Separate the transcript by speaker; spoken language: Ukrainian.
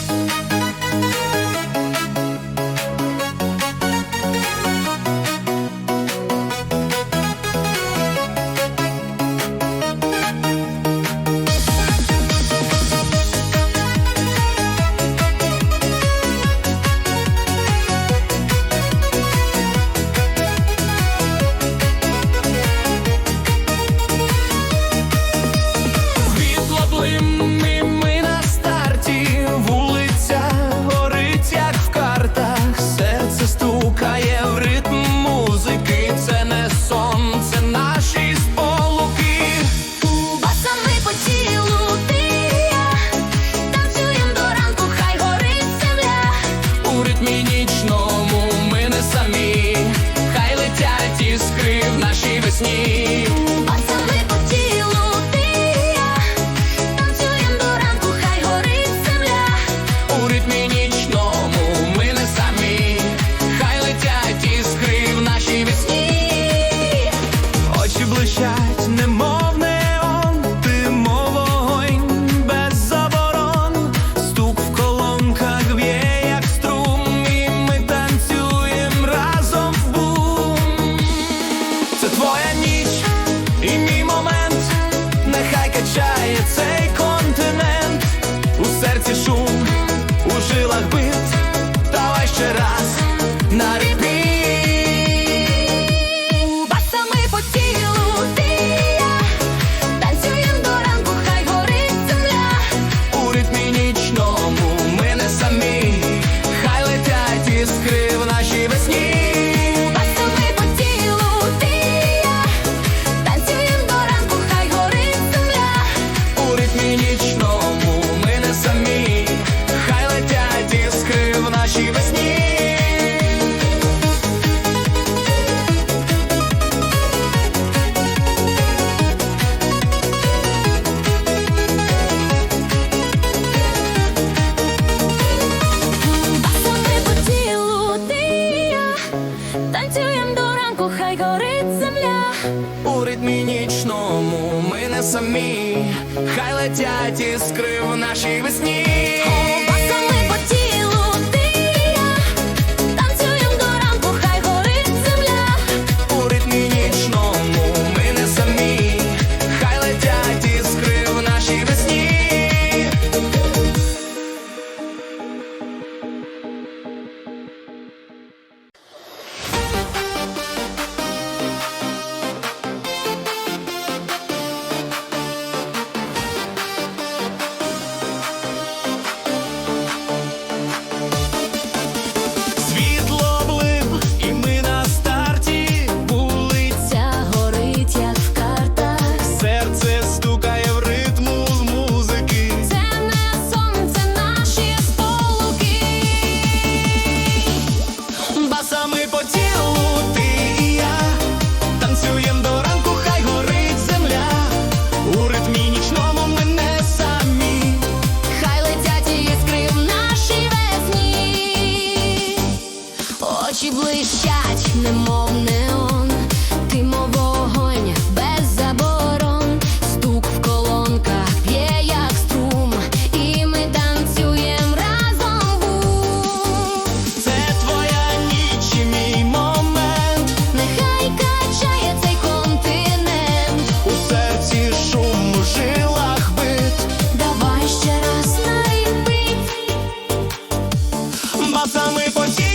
Speaker 1: Thank you. sneak. самі, хай летять іскри в нашій весні. нічному. самый пути.